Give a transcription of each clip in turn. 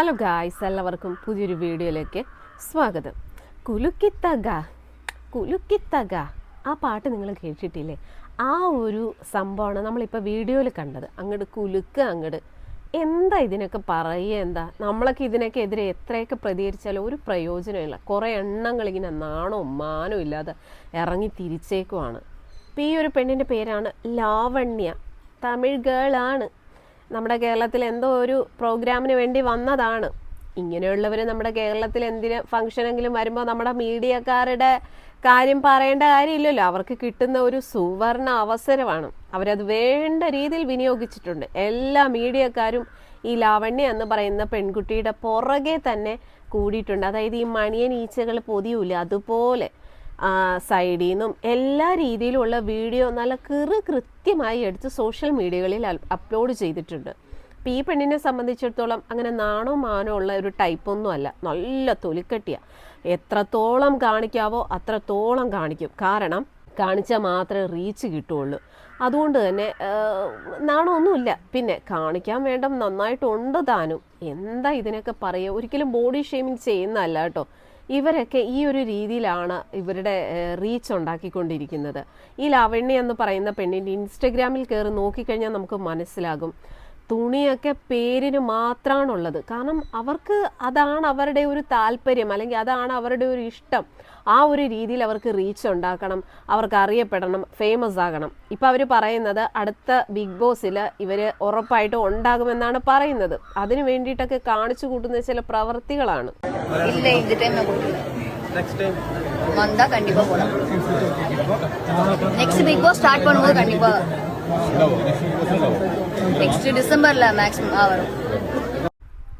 Hello guys എല്ലാവർക്കും പുതിയൊരു വീഡിയോയിലേക്ക് സ്വാഗതം. കുലുക്കിത്തക കുലുക്കിത്തക. ആ പാട്ട് നിങ്ങൾ കേട്ടിട്ടില്ലേ? ആ ഒരു സംഭവമാണ് നമ്മളിപ്പോൾ വീഡിയോയിൽ കണ്ടത്. അങ്ങോട്ട് കുലുക്ക് അങ്ങോട്ട് എന്താ ഇതിനൊക്കെ പറയുക എന്താ? നമ്മളൊക്കെ ഇതിനൊക്കെ എതിരെ എത്രയൊക്കെ പ്രതികരിച്ചാലും ഒരു പ്രയോജനമില്ല കുറേ എണ്ണങ്ങൾ ഇങ്ങനെ നാണോ മാനോ ഇല്ലാതെ ഇറങ്ങി തിരിച്ചേക്കുവാണ്. ഇപ്പോൾ ഈ ഒരു പെണ്ണിന്റെ പേരാണ് ലാവണ്യ. തമിഴ് ഗേളാണ്. നമ്മുടെ കേരളത്തിൽ എന്തോ ഒരു പ്രോഗ്രാമിന് വേണ്ടി വന്നതാണ്. ഇങ്ങനെയുള്ളവർ നമ്മുടെ കേരളത്തിൽ എന്തിന് ഫംഗ്ഷനെങ്കിലും വരുമ്പോൾ നമ്മുടെ മീഡിയക്കാരുടെ കാര്യം പറയേണ്ട കാര്യമില്ലല്ലോ. അവർക്ക് കിട്ടുന്ന ഒരു സുവർണ അവസരമാണ്. അവരത് വേണ്ട രീതിയിൽ വിനിയോഗിച്ചിട്ടുണ്ട്. എല്ലാ മീഡിയക്കാരും ഈ ലാവണ്യ എന്ന് പറയുന്ന പെൺകുട്ടിയുടെ പുറകെ തന്നെ കൂടിയിട്ടുണ്ട്. അതായത് ഈ മണിയൻ ഈച്ചകൾ പൊതിയൂല അതുപോലെ സൈഡിൽ നിന്നും എല്ലാ രീതിയിലുള്ള വീഡിയോ നല്ല കിറു കൃത്യമായി എടുത്ത് സോഷ്യൽ മീഡിയകളിൽ അപ്ലോഡ് ചെയ്തിട്ടുണ്ട്. ഈ പെണ്ണിനെ സംബന്ധിച്ചിടത്തോളം അങ്ങനെ നാണോ മാനോ ഉള്ള ഒരു ടൈപ്പൊന്നും അല്ല. നല്ല തൊലിക്കെട്ടിയ. എത്രത്തോളം കാണിക്കാവോ അത്രത്തോളം കാണിക്കും. കാരണം കാണിച്ചാൽ മാത്രമേ റീച്ച് കിട്ടുള്ളൂ. അതുകൊണ്ട് തന്നെ നാണമൊന്നുമില്ല പിന്നെ കാണിക്കാൻ വേണ്ട നന്നായിട്ടുണ്ട് താനും. എന്താ ഇതിനൊക്കെ പറയുക? ഒരിക്കലും ബോഡി ഷേമിങ് ചെയ്യുന്നതല്ല കേട്ടോ. ഇവരൊക്കെ ഈ ഒരു രീതിയിലാണ് ഇവരുടെ റീച്ച് ഉണ്ടാക്കിക്കൊണ്ടിരിക്കുന്നത്. ഈ ലാവണ്യ എന്ന് പറയുന്ന പെണ്ണിന്റെ ഇൻസ്റ്റഗ്രാമിൽ കയറി നോക്കിക്കഴിഞ്ഞാൽ നമുക്ക് മനസ്സിലാകും. തുണിയൊക്കെ പേരിന് മാത്രമാണുള്ളത് കാരണം അവർക്ക് അതാണ് അവരുടെ ഒരു താല്പര്യം അല്ലെങ്കിൽ അതാണ് അവരുടെ ഒരു ഇഷ്ടം ആ ഒരു രീതിയിൽ അവർക്ക് റീച്ച് ഉണ്ടാക്കണം അവർക്ക് അറിയപ്പെടണം ഫേമസ് ആകണം ഇപ്പം അവർ പറയുന്നത് അടുത്ത ബിഗ് ബോസിൽ ഇവർ ഉറപ്പായിട്ടും ഉണ്ടാകുമെന്നാണ് പറയുന്നത് അതിന് വേണ്ടിയിട്ടൊക്കെ കാണിച്ചു കൂട്ടുന്ന ചില പ്രവർത്തികളാണ് இல்ல இந்த டைம் நான் கொடுக்கல நெக்ஸ்ட் டைம் வந்தா கண்டிப்பா போலாம் நெக்ஸ்ட் பிக் பாஸ் ஸ்டார்ட் பண்ணும்போது கண்டிப்பா നെക്സ്റ്റ് ഡിസംബറില മാക്സിമം ആ വരും.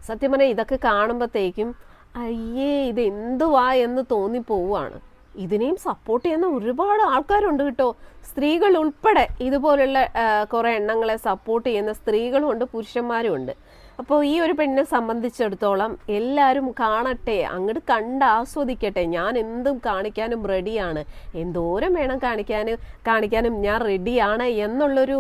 സത്യം പറഞ്ഞാൽ ഇതൊക്കെ കാണുമ്പോഴത്തേക്കും അയ്യേ ഇത് എന്തുവാ എന്ന് തോന്നിപ്പോവാണ് ഇതിനെയും സപ്പോർട്ട് ചെയ്യുന്ന ഒരുപാട് ആൾക്കാരുണ്ട് കേട്ടോ. സ്ത്രീകൾ ഉൾപ്പെടെ ഇതുപോലുള്ള കുറെ എണ്ണങ്ങളെ സപ്പോർട്ട് ചെയ്യുന്ന സ്ത്രീകളുമുണ്ട് പുരുഷന്മാരും ഉണ്ട് അപ്പോൾ ഈ ഒരു പെണ്ണിനെ സംബന്ധിച്ചിടത്തോളം എല്ലാവരും കാണട്ടെ അങ്ങോട്ട് കണ്ട് ആസ്വദിക്കട്ടെ. ഞാൻ എന്തും കാണിക്കാനും റെഡിയാണ് എന്തോരം വേണം കാണിക്കാൻ കാണിക്കാനും ഞാൻ റെഡിയാണ് എന്നുള്ളൊരു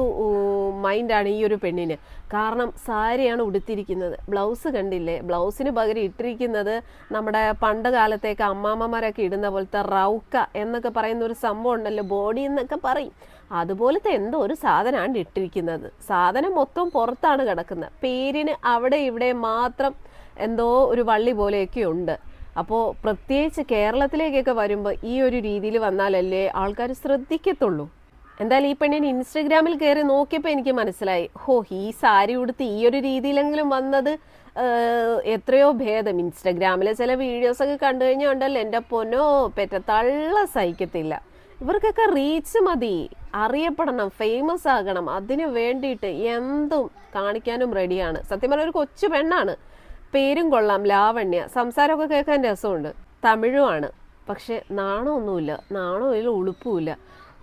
മൈൻഡാണ് ഈ ഒരു പെണ്ണിന്. കാരണം സാരിയാണ് ഉടുത്തിരിക്കുന്നത്. ബ്ലൗസ് കണ്ടില്ലേ? ബ്ലൗസിന് പകരം ഇട്ടിരിക്കുന്നത് നമ്മുടെ പണ്ട് കാലത്തേക്ക് അമ്മാമ്മമാരൊക്കെ ഇടുന്ന പോലത്തെ റൗക്ക എന്നൊക്കെ പറയുന്ന ഒരു സംഭവം ഉണ്ടല്ലോ. ബോഡി എന്നൊക്കെ പറയും. അതുപോലത്തെ എന്തോ ഒരു സാധനമാണ് ഇട്ടിരിക്കുന്നത്. സാധനം മൊത്തം പുറത്താണ് കിടക്കുന്നത്. പേരിന് അവിടെ ഇവിടെ മാത്രം എന്തോ ഒരു വള്ളി പോലെയൊക്കെ ഉണ്ട്. അപ്പോൾ പ്രത്യേകിച്ച് കേരളത്തിലേക്കൊക്കെ വരുമ്പോൾ ഈ ഒരു രീതിയിൽ വന്നാലല്ലേ ആൾക്കാർ ശ്രദ്ധിക്കത്തുള്ളൂ. എന്തായാലും ഈ പെണ്ണിന് ഇൻസ്റ്റഗ്രാമിൽ കയറി നോക്കിയപ്പോൾ എനിക്ക് മനസ്സിലായി. ഹോ ഈ സാരി ഉടുത്ത് ഈ ഒരു രീതിയിലെങ്കിലും വന്നത് എത്രയോ ഭേദം. ഇൻസ്റ്റഗ്രാമിലെ ചില വീഡിയോസൊക്കെ കണ്ടു കഴിഞ്ഞാൽ ഉണ്ടല്ലോ എന്റെ പൊന്നോ പെറ്റ സഹിക്കത്തില്ല. ഇവർക്കൊക്കെ റീച്ച് മതി. അറിയപ്പെടണം ഫേമസ് ആകണം. അതിനു വേണ്ടിയിട്ട് എന്തും കാണിക്കാനും റെഡിയാണ് സത്യം പറഞ്ഞ ഒരു കൊച്ചു പെണ്ണാണ്. പേരും കൊള്ളാം ലാവണ്യ. സംസാരമൊക്കെ കേൾക്കാൻ രസമുണ്ട്. തമിഴുമാണ് പക്ഷെ നാണമൊന്നുമില്ല. നാണമില്ല ഉളുപ്പുമില്ല.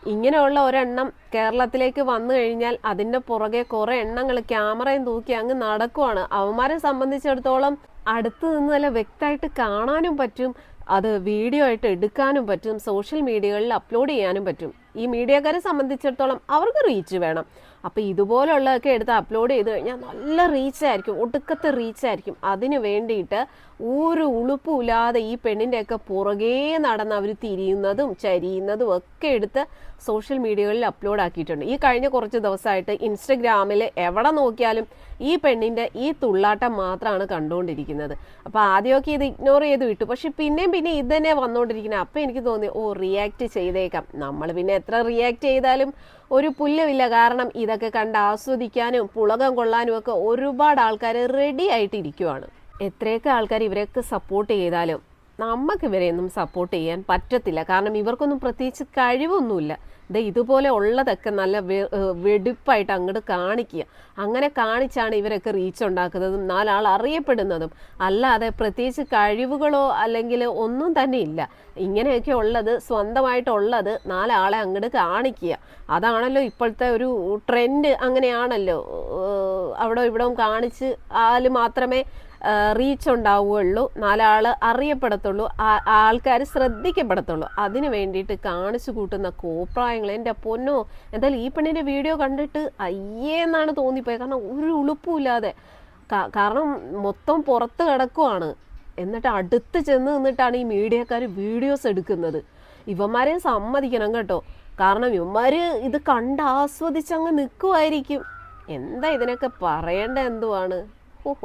ഇങ്ങനെയുള്ള ഒരെണ്ണം കേരളത്തിലേക്ക് വന്നു കഴിഞ്ഞാൽ അതിന്റെ പുറകെ കുറേ എണ്ണങ്ങൾ ക്യാമറയും തൂക്കി അങ്ങ് നടക്കുവാണ്. അവന്മാരെ സംബന്ധിച്ചിടത്തോളം അടുത്ത് നിന്ന് നല്ല വ്യക്തമായിട്ട് കാണാനും പറ്റും. അത് വീഡിയോ ആയിട്ട് എടുക്കാനും പറ്റും സോഷ്യൽ മീഡിയകളിൽ അപ്ലോഡ് ചെയ്യാനും പറ്റും. ഈ മീഡിയക്കാരെ സംബന്ധിച്ചിടത്തോളം അവർക്ക് റീച്ച് വേണം. അപ്പോൾ ഇതുപോലുള്ളതൊക്കെ എടുത്ത് അപ്ലോഡ് ചെയ്ത് കഴിഞ്ഞാൽ നല്ല റീച്ചായിരിക്കും ഒടുക്കത്തെ റീച്ച് ആയിരിക്കും. അതിന് വേണ്ടിയിട്ട് ഒരു ഉളുപ്പുമില്ലാതെ ഈ പെണ്ണിന്റെയൊക്കെ പുറകേ നടന്ന് അവർ തിരിയുന്നതും ചരിയുന്നതും ഒക്കെ എടുത്ത് സോഷ്യൽ മീഡിയകളിൽ അപ്ലോഡ് ആക്കിയിട്ടുണ്ട്. ഈ കഴിഞ്ഞ കുറച്ച് ദിവസമായിട്ട് ഇൻസ്റ്റഗ്രാമിൽ എവിടെ നോക്കിയാലും ഈ പെണ്ണിന്റെ ഈ തുള്ളാട്ടം മാത്രമാണ് കണ്ടുകൊണ്ടിരിക്കുന്നത്. അപ്പോൾ ആദ്യമൊക്കെ ഇത് ഇഗ്നോർ ചെയ്ത് വിട്ടു. പക്ഷെ പിന്നെയും പിന്നെ ഇത് തന്നെ വന്നുകൊണ്ടിരിക്കുന്നത്. അപ്പോൾ എനിക്ക് തോന്നി ഓ റിയാക്ട് ചെയ്തേക്കാം. നമ്മൾ പിന്നെ എത്ര റിയാക്ട് ചെയ്താലും ഒരു പുല്ലുമില്ല. കാരണം ഇതൊക്കെ കണ്ട് ആസ്വദിക്കാനും പുളകം കൊള്ളാനും ഒക്കെ ഒരുപാട് ആൾക്കാർ റെഡി ആയിട്ടിരിക്കുവാണ്. എത്രയൊക്കെ ആൾക്കാർ ഇവരെയൊക്കെ സപ്പോർട്ട് ചെയ്താലും നമുക്ക് ഇവരെയൊന്നും സപ്പോർട്ട് ചെയ്യാൻ പറ്റത്തില്ല. കാരണം ഇവർക്കൊന്നും പ്രത്യേകിച്ച് കഴിവൊന്നുമില്ല. ദേ ഇതുപോലെ ഉള്ളതൊക്കെ നല്ല വെടിപ്പായിട്ട് അങ്ങോട്ട് കാണിക്കുക. അങ്ങനെ കാണിച്ചാണ് ഇവരൊക്കെ റീച്ച് ഉണ്ടാക്കുന്നതും നാലാൾ അറിയപ്പെടുന്നതും. അല്ലാതെ പ്രത്യേകിച്ച് കഴിവുകളോ അല്ലെങ്കിൽ ഒന്നും തന്നെ ഇല്ല. ഇങ്ങനെയൊക്കെ ഉള്ളത് സ്വന്തമായിട്ടുള്ളത് നാലാളെ അങ്ങോട്ട് കാണിക്കുക. അതാണല്ലോ ഇപ്പോഴത്തെ ഒരു ട്രെൻഡ് അങ്ങനെയാണല്ലോ. അവിടെ ഇവിടെ കാണിച്ച് ആൽ മാത്രമേ റീച്ച് ഉണ്ടാവുകയുള്ളൂ നാലാൾ അറിയപ്പെടത്തുള്ളൂ. ആൾക്കാർ ശ്രദ്ധിക്കപ്പെടത്തുള്ളൂ. അതിന് വേണ്ടിയിട്ട് കാണിച്ചു കൂട്ടുന്ന കോപ്രായങ്ങൾ എന്റെ പൊന്നോ എന്തായാലും ഈ പെണ്ണിന്റെ വീഡിയോ കണ്ടിട്ട് അയ്യേ എന്നാണ് തോന്നിപ്പോയത്. കാരണം ഒരു ഉളുപ്പുമില്ലാതെ. കാരണം മൊത്തം പുറത്ത് കിടക്കുവാണ്. എന്നിട്ട് അടുത്ത് ചെന്ന് നിന്നിട്ടാണ് ഈ മീഡിയക്കാർ വീഡിയോസ് എടുക്കുന്നത്. ഇവന്മാരെ സമ്മതിക്കണം കേട്ടോ. കാരണം ഇവന്മാർ ഇത് കണ്ട് ആസ്വദിച്ചങ്ങ് നിൽക്കുമായിരിക്കും എന്താ ഇതിനൊക്കെ പറയേണ്ട എന്തുവാണ്?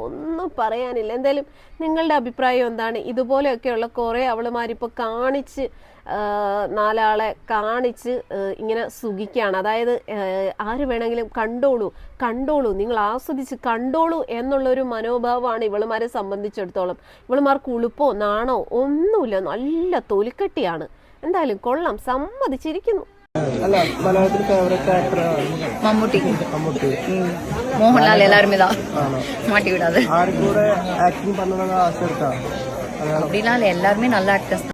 ഒന്നും പറയാനില്ല. എന്തായാലും നിങ്ങളുടെ അഭിപ്രായം എന്താണ്? ഇതുപോലെയൊക്കെയുള്ള കുറേ അവളുമാരിപ്പോൾ കാണിച്ച് നാലാളെ കാണിച്ച് ഇങ്ങനെ സുഖിക്കുകയാണ്. അതായത് ആര് വേണമെങ്കിലും കണ്ടോളൂ കണ്ടോളൂ നിങ്ങൾ ആസ്വദിച്ച് കണ്ടോളൂ എന്നുള്ളൊരു മനോഭാവമാണ് ഇവളുമാരെ സംബന്ധിച്ചിടത്തോളം. ഇവളുമാർക്ക് ഉളുപ്പോ നാണോ ഒന്നുമില്ല. നല്ല തൊലിക്കട്ടിയാണ്. എന്തായാലും കൊള്ളാം. സമ്മതിച്ചിരിക്കുന്നു. അല്ല മലയാളത്തിൽ ഫേവറേറ്റ് ആക്ടർ മമ്മൂട്ടി മമ്മൂട്ടി മോഹൻലാൽ எல்லாருமே தான் ആണോ மாட்டி விடாது ആരും കൂടെ ആക്ടിങ് பண்ணணும்னு ആശ இருக்கா മലയാളം அப்படிலாம் இல்லை எல்லாருமே நல்ல ஆக்டர்ஸ்